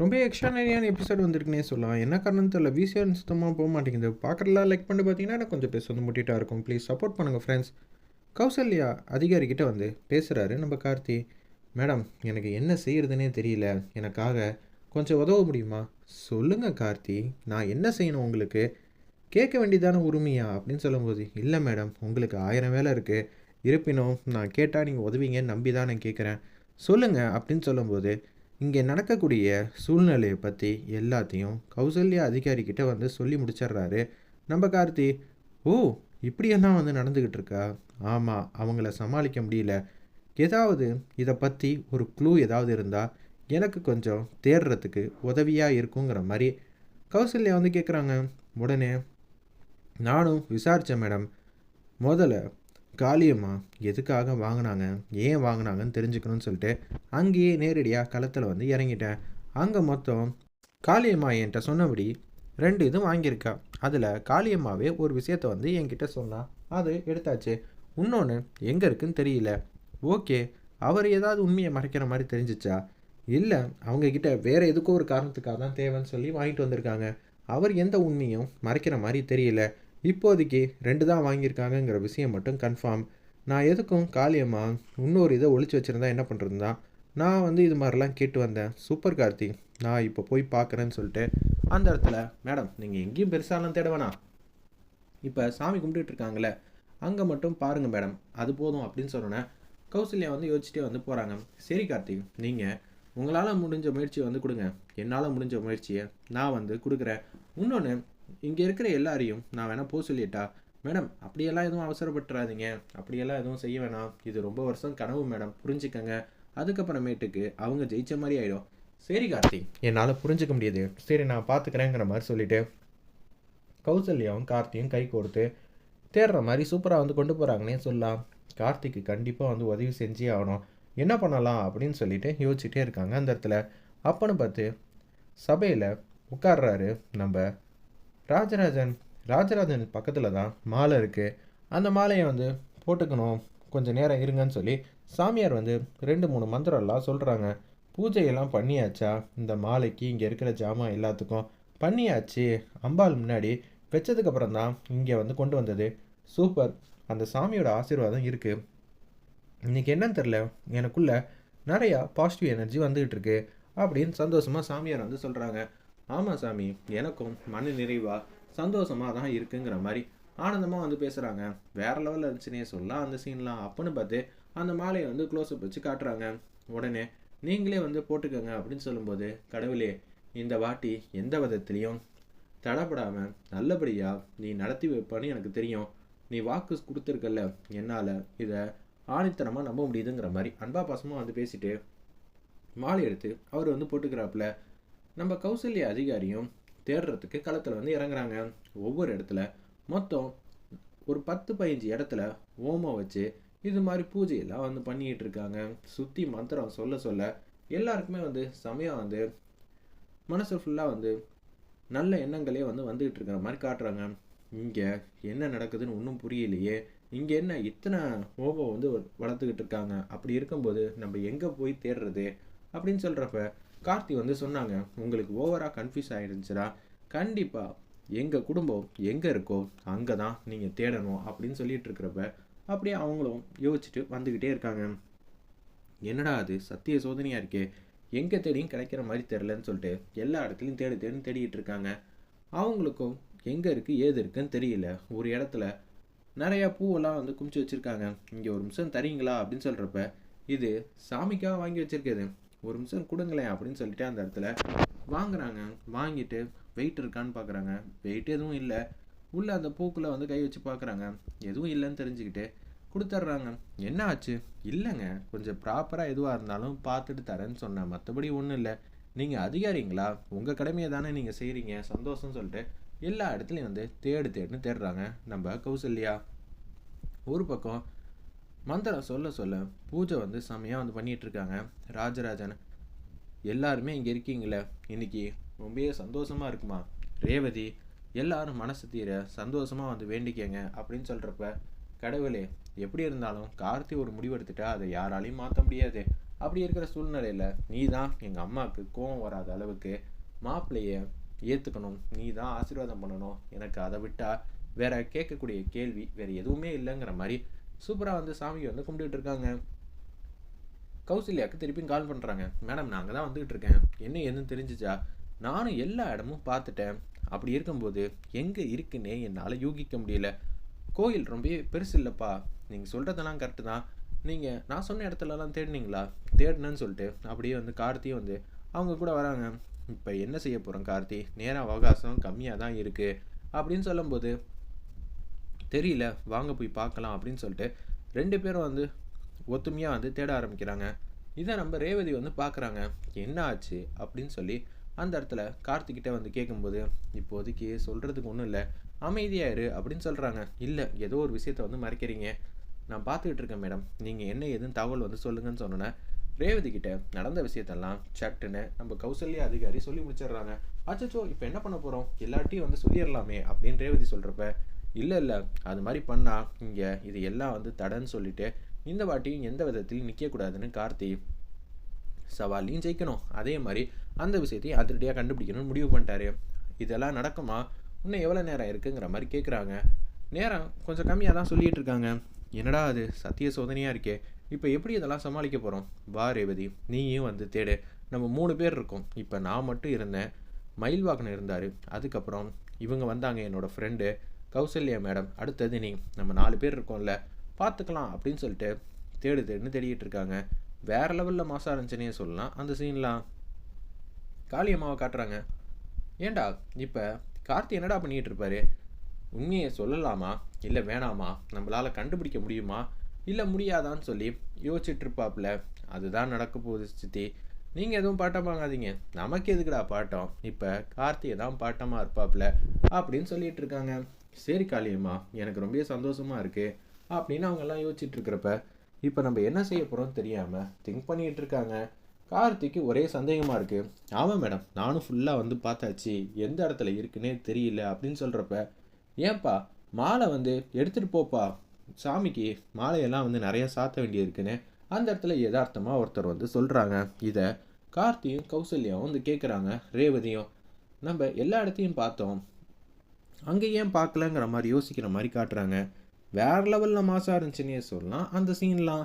ரொம்ப எக்ஸ்ட்ரானரியான எபிசோட் வந்திருக்குனே சொல்லலாம். என்ன காரணம் தெரியல. விசிஆர் சுத்தமாக போக மாட்டேங்குது. பார்க்குறலாம் லைக் பண்ணி பார்த்தீங்கன்னா எனக்கு கொஞ்சம் பேச வந்து முட்டிட்டா இருக்கும். ப்ளீஸ் சப்போர்ட் பண்ணுங்கள் ஃப்ரெண்ட்ஸ் கௌசல்யா அதிகாரிக்கிட்ட வந்து பேசுகிறாரு நம்ம கார்த்தி மேடம் எனக்கு என்ன செய்யறதுனே தெரியல. எனக்காக கொஞ்சம் உதவ முடியுமா? சொல்லுங்கள் கார்த்தி. நான் என்ன செய்யணும் உங்களுக்கு? கேட்க வேண்டியதான உரிமையா? அப்படின்னு சொல்லும்போது இல்லை மேடம். உங்களுக்கு ஆயிரம் வேலை இருக்குது இருப்பினும் நான் கேட்டால் நீங்கள் உதவிங்கன்னு நம்பி தான் நான் கேட்குறேன். சொல்லுங்கள் அப்படின்னு சொல்லும்போது இங்கே நடக்கக்கூடிய சூழ்நிலையை பற்றி எல்லாத்தையும் கௌசல்யா அதிகாரிக்கிட்ட வந்து சொல்லி முடிச்சிடுறாரு. நம்ம கார்த்தி ஓ இப்படியெல்லாம் வந்து நடந்துக்கிட்டு இருக்கா? ஆமாம் அவங்கள சமாளிக்க முடியல. ஏதாவது இதை பற்றி ஒரு க்ளூ ஏதாவது இருந்தால் எனக்கு கொஞ்சம் தேடுறதுக்கு உதவியாக இருக்குங்கிற மாதிரி கௌசல்யா வந்து கேட்குறாங்க உடனே நானும் விசாரித்தேன் மேடம். முதல்ல காளியம்மா எதுக்காக வாங்கினாங்க? ஏன் வாங்கினாங்கன்னு தெரிஞ்சுக்கணும்னு சொல்லிட்டு அங்கேயே நேரடியாக களத்தில் வந்து இறங்கிட்டேன். அங்கே மொத்தம் காளியம்மா என்கிட்ட சொன்னபடி ரெண்டு இது வாங்கியிருக்கா. அதில் காளியம்மாவே ஒரு விஷயத்த வந்து என்கிட்ட சொன்னா. அது எடுத்தாச்சு. இன்னொன்று எங்கே இருக்குன்னு தெரியல. ஓகே அவர் ஏதாவது உண்மையை மறைக்கிற மாதிரி தெரிஞ்சிச்சா? இல்லை அவங்கக்கிட்ட வேறு எதுக்கோ ஒரு காரணத்துக்காக தான் தேவைன்னு சொல்லி வாங்கிட்டு வந்திருக்காங்க. அவர் எந்த உண்மையும் மறைக்கிற மாதிரி தெரியல. இப்போதைக்கு ரெண்டு தான் வாங்கியிருக்காங்கங்கிற விஷயம் மட்டும் கன்ஃபார்ம் நான் எதுக்கும் காளியம்மா இன்னொரு இதை ஒழிச்சு வச்சுருந்தா என்ன பண்ணுறதுதான் நான் வந்து இது மாதிரிலாம் கேட்டு வந்தேன். சூப்பர் கார்த்தி நான் இப்போ போய் பார்க்குறேன்னு சொல்லிட்டு அந்த இடத்துல மேடம் நீங்கள் எங்கேயும் பெருசாலாம் தேட வேணாம். இப்போ சாமி கும்பிட்டுட்டு இருக்காங்களே அங்கே மட்டும் பாருங்கள் மேடம் அது போதும் அப்படின்னு சொன்னோன்னே கௌசல்யா வந்து யோசிச்சுட்டே வந்து போகிறாங்க சரி கார்த்திக் நீங்கள் உங்களால் முடிஞ்ச முயற்சியை வந்து கொடுங்க. என்னால் முடிஞ்ச முயற்சியை நான் வந்து கொடுக்குறேன். இன்னொன்று இங்கே இருக்கிற எல்லாரையும் நான் வேணால் போக சொல்லிட்டா? மேடம் அப்படியெல்லாம் எதுவும் அவசரப்பட்டுறாதீங்க. அப்படியெல்லாம் எதுவும் செய்ய வேணாம். இது ரொம்ப வருஷம் கனவு மேடம். புரிஞ்சுக்கங்க. அதுக்கப்புறமேட்டுக்கு அவங்க ஜெயிச்ச மாதிரி ஆயிடும். சரி கார்த்தி. என்னால் புரிஞ்சுக்க முடியுது. சரி நான் பார்த்துக்கிறேங்கிற மாதிரி சொல்லிட்டு கௌசல்யாவும் கார்த்தியும் கை கோர்த்து தேடுற மாதிரி சூப்பராக வந்து கொண்டு போகிறாங்கன்னே சொல்லலாம். கார்த்திக்கு கண்டிப்பாக வந்து உதவி செஞ்சே ஆகணும். என்ன பண்ணலாம் அப்படின்னு சொல்லிட்டு யோசிச்சுட்டே இருக்காங்க அந்த இடத்துல. அப்பன்னு பார்த்து சபையில் உட்கார்றாரு நம்ம ராஜராஜன் ராஜராஜன் பக்கத்தில் தான் மாலை இருக்குது அந்த மாலையை வந்து போட்டுக்கணும். கொஞ்சம் நேரம் இருங்கன்னு சொல்லி சாமியார் வந்து ரெண்டு மூணு மந்திரம்லாம் சொல்கிறாங்க பூஜையெல்லாம் பண்ணியாச்சா? இந்த மாலைக்கு இங்கே இருக்கிற ஜாமான் எல்லாத்துக்கும் பண்ணியாச்சு. அம்பாள் முன்னாடி வச்சதுக்கப்புறம் தான் இங்கே வந்து கொண்டு வந்தது. சூப்பர். அந்த சாமியோட ஆசீர்வாதம் இருக்குது இன்றைக்கி என்னன்னு தெரில எனக்குள்ளே நிறையா பாசிட்டிவ் எனர்ஜி வந்துகிட்டு இருக்கு. அப்படின்னு சந்தோஷமாக சாமியார் வந்து சொல்கிறாங்க ஆமாம் சாமி எனக்கும் மன நிறைவாக சந்தோஷமாக தான் இருக்குங்கிற மாதிரி ஆனந்தமாக வந்து பேசுகிறாங்க வேற லெவலில் இருந்துச்சுன்னே சொல்லலாம். அந்த சீன்லாம் அப்புடின்னு பார்த்து அந்த மாலையை வந்து க்ளோஸ்அப் வச்சு காட்டுறாங்க. உடனே நீங்களே வந்து போட்டுக்கோங்க அப்படின்னு சொல்லும்போது கடவுளே இந்த வாட்டி எந்த விதத்துலேயும் தடப்படாமல் நல்லபடியாக நீ நடத்தி வைப்பான்னு எனக்கு தெரியும். நீ வாக்கு கொடுத்துருக்கல்ல. என்னால் இதை ஆணித்தனமாக நம்ப முடியுதுங்கிற மாதிரி அன்பா பாசமாக வந்து பேசிட்டு மாலை எடுத்து அவர் வந்து போட்டுக்கிறாப்புல. நம்ம கௌசல்ய அதிகாரியும் தேடுறதுக்கு களத்தில் வந்து இறங்குறாங்க. ஒவ்வொரு இடத்துல மொத்தம் ஒரு பத்து பதினஞ்சு இடத்துல ஓமம் வச்சு இது மாதிரி பூஜையெல்லாம் வந்து பண்ணிக்கிட்டு இருக்காங்க. சுற்றி மந்திரம் சொல்ல சொல்ல எல்லாருக்குமே வந்து சமயம் வந்து மனசு ஃபுல்லாக வந்து நல்ல எண்ணங்களே வந்து வந்துக்கிட்டு இருக்கிற மாதிரி காட்டுறாங்க. இங்கே என்ன நடக்குதுன்னு ஒன்றும் புரியலையே. இங்கே என்ன இத்தனை ஓபம் வந்து வளர்த்துக்கிட்டு இருக்காங்க? அப்படி இருக்கும்போது நம்ம எங்கே போய் தேடுறது? அப்படின்னு சொல்கிறப்ப கார்த்தி வந்து சொன்னாங்க உங்களுக்கு ஓவராக கன்ஃபியூஸ் ஆகிருந்துச்சுடா கண்டிப்பாக எங்கள் குடும்பம் எங்கே இருக்கோ அங்கே தான் நீங்கள் தேடணும் அப்படின்னு சொல்லிட்டு இருக்கிறப்ப அப்படியே அவங்களும் யோசிச்சுட்டு வந்துக்கிட்டே இருக்காங்க. என்னடா அது? சத்திய சோதனையாக இருக்கே. எங்கே தேடியும் கிடைக்கிற மாதிரி தெரிலன்னு சொல்லிட்டு எல்லா இடத்துலையும் தேடி தேடி தேடிக்கிட்டு இருக்காங்க. அவங்களுக்கும் எங்கே இருக்குது ஏது இருக்குன்னு தெரியல. ஒரு இடத்துல நிறையா பூவெல்லாம் வந்து குமிச்சு வச்சுருக்காங்க. இங்கே ஒரு நிமிஷம் தரீங்களா? அப்படின்னு சொல்கிறப்ப இது சாமிக்காக வாங்கி வச்சுருக்குது ஒரு நிமிஷம் கொடுங்களேன் அப்படின்னு சொல்லிட்டு அந்த இடத்துல வாங்குறாங்க. வாங்கிட்டு வெயிட் இருக்கான்னு பார்க்குறாங்க வெயிட் எதுவும் இல்லை. உள்ளே அந்த பூக்கில் வந்து கை வச்சு பார்க்குறாங்க எதுவும் இல்லைன்னு தெரிஞ்சுக்கிட்டு கொடுத்துட்றாங்க என்ன ஆச்சு? இல்லைங்க. கொஞ்சம் ப்ராப்பராக எதுவாக இருந்தாலும் பார்த்துட்டு தரேன்னு சொன்னேன். மற்றபடி ஒன்றும் இல்லை. நீங்கள் அதிகாரிங்களா? உங்கள் கடமையை தானே நீங்கள் செய்கிறீங்க சந்தோஷம்னு சொல்லிட்டு எல்லா இடத்துலையும் வந்து தேடு தேடுன்னு தேடுறாங்க. நம்ம கௌசல்யா. ஒரு பக்கம் மந்திரம் சொல்ல சொல்ல பூஜை வந்து செம்மையாக வந்து பண்ணிகிட்டு இருக்காங்க ராஜராஜன் எல்லாருமே இங்கே இருக்கீங்களே இன்னைக்கு ரொம்பவே சந்தோஷமாக இருக்குமா? ரேவதி எல்லாரும் மனசு தீர சந்தோஷமாக வந்து வேண்டிக்கங்க அப்படின்னு சொல்கிறப்ப கடவுளே எப்படி இருந்தாலும் கார்த்தி ஒரு முடிவெடுத்துட்டா அதை யாராலையும் மாற்ற முடியாது. அப்படி இருக்கிற சூழ்நிலையில் நீ தான் எங்கள் அம்மாவுக்கு கோவம் வராத அளவுக்கு மாப்பிள்ளையை ஏற்றுக்கணும் நீ தான் ஆசீர்வாதம் பண்ணணும். எனக்கு அதை விட்டால் வேற கேட்கக்கூடிய கேள்வி வேறு எதுவுமே இல்லைங்கிற மாதிரி சூப்பராக வந்து சாமியை வந்து கும்பிட்டுட்டு இருக்காங்க. கௌசல்யாவுக்கு திருப்பியும் கால் பண்ணுறாங்க மேடம் நான் அங்கே தான் வந்துகிட்டு இருக்கேன். என்ன ஏதுன்னு தெரிஞ்சிச்சா? நானும் எல்லா இடமும் பார்த்துட்டேன். அப்படி இருக்கும்போது எங்கே இருக்குன்னே என்னால் யூகிக்க முடியல. கோயில் ரொம்ப பெருசு இல்லைப்பா. நீங்கள் சொல்கிறதெல்லாம் கரெக்டு தான். நீங்கள் நான் சொன்ன இடத்துலலாம் தேடினீங்களா? தேடினேன்னு சொல்லிட்டு அப்படியே வந்து கார்த்தியும் வந்து அவங்க கூட வராங்க. இப்போ என்ன செய்ய போகிறோம் கார்த்தி? நேரம் அவகாசம் கம்மியாக தான் இருக்குது அப்படின்னு சொல்லும்போது தெரியல வாங்க போய் பார்க்கலாம் அப்படின்னு சொல்லிட்டு ரெண்டு பேரும் வந்து ஒத்துமையாக வந்து தேட ஆரம்பிக்கிறாங்க. இதை நம்ம ரேவதி வந்து பார்க்குறாங்க. என்ன ஆச்சு அப்படின்னு சொல்லி அந்த இடத்துல கார்த்திக்கிட்ட வந்து கேட்கும்போது இப்போதைக்கு சொல்கிறதுக்கு ஒன்றும் இல்லை. அமைதியாயிரு அப்படின்னு சொல்கிறாங்க இல்லை ஏதோ ஒரு விஷயத்த வந்து மறைக்கிறீங்க. நான் பார்த்துக்கிட்டு இருக்கேன் மேடம். நீங்கள் என்ன எதுவும் தகவல் வந்து சொல்லுங்கன்னு சொன்னோன்னே ரேவதி கிட்ட நடந்த விஷயத்தெல்லாம் சட்டுன்னு நம்ம கௌசல்யா அதிகாரி சொல்லி முடிச்சிடுறாங்க. அச்சோ இப்போ என்ன பண்ண போகிறோம் எல்லாட்டையும் வந்து சொல்லிடலாமே அப்படின்னு ரேவதி சொல்கிறப்ப இல்லை இல்லை. அது மாதிரி பண்ணால் இங்கே இது எல்லாம் வந்து தடன்னு சொல்லிட்டு இந்த வாட்டியும் எந்த விதத்திலையும் நிற்கக்கூடாதுன்னு கார்த்தி சவாலையும் ஜெயிக்கணும். அதே மாதிரி அந்த விஷயத்தையும் அதிரடியாக கண்டுபிடிக்கணும்னு முடிவு பண்ணிட்டாரு. இதெல்லாம் நடக்குமா? இன்னும் எவ்வளோ நேரம் இருக்குங்கிற மாதிரி கேட்குறாங்க நேரம் கொஞ்சம் கம்மியாக தான் சொல்லிகிட்டு இருக்காங்க. என்னடா அது? சத்திய சோதனையாக இருக்கே. இப்போ எப்படி இதெல்லாம் சமாளிக்க போகிறோம் வா ரேவதி. நீயும் வந்து தேடு. நம்ம மூணு பேர் இருக்கோம். இப்போ நான் மட்டும் இருந்தேன். மயில்வாகனம் இருந்தார். அதுக்கப்புறம் இவங்க வந்தாங்க என்னோடய ஃப்ரெண்டு கௌசல்யா மேடம் அடுத்தது நீ நம்ம நாலு பேர் இருக்கோம்ல பார்த்துக்கலாம் அப்படின்னு சொல்லிட்டு தேடு தேடுன்னு தேடிக்கிட்டு இருக்காங்க. வேறு லெவலில் மாசம் இருந்துச்சுன்னே சொல்லலாம். அந்த சீன்லாம் காளியம்மாவை காட்டுறாங்க. ஏண்டா இப்போ கார்த்தி என்னடா பண்ணிகிட்டு இருப்பாரு? உண்மையை சொல்லலாமா? இல்லை வேணாமா? நம்மளால் கண்டுபிடிக்க முடியுமா? இல்லை முடியாதான்னு சொல்லி யோசிச்சுட்டு இருப்பாப்புல அதுதான் நடக்க போகுது சித்தி. நீங்கள் எதுவும் பாட்டம் வாங்காதீங்க. நமக்கு எதுக்குடா பாட்டம்? இப்போ கார்த்திகை தான் பாட்டமாக இருப்பாப்புல அப்படின்னு சொல்லிட்டு இருக்காங்க. சரி காளியம்மா எனக்கு ரொம்ப சந்தோஷமாக இருக்குது அப்படின்னு அவங்கெல்லாம் யோசிச்சுட்டு இருக்கிறப்ப இப்போ நம்ம என்ன செய்ய போகிறோம் தெரியாமல் திங்க் பண்ணிகிட்டு இருக்காங்க கார்த்திக்கு ஒரே சந்தேகமாக இருக்குது ஆமாம் மேடம் நானும் ஃபுல்லாக வந்து பார்த்தாச்சு. எந்த இடத்துல இருக்குன்னே தெரியல அப்படின்னு சொல்கிறப்ப ஏன்பா மாலை வந்து எடுத்துகிட்டு போப்பா. சாமிக்கு மாலையெல்லாம் வந்து நிறையா சாத்த வேண்டியிருக்குன்னு அந்த இடத்துல யதார்த்தமாக ஒருத்தர் வந்து சொல்கிறாங்க இதை கார்த்தியும் கௌசல்யாவும் வந்து கேட்குறாங்க ரேவதியும். நம்ம எல்லா இடத்தையும் பார்த்தோம். அங்கே ஏன் பார்க்கலங்கிற மாதிரி யோசிக்கிற மாதிரி காட்டுறாங்க. வேறு லெவலில் மாசாக இருந்துச்சுன்னே சொல்லலாம். அந்த சீன்லாம்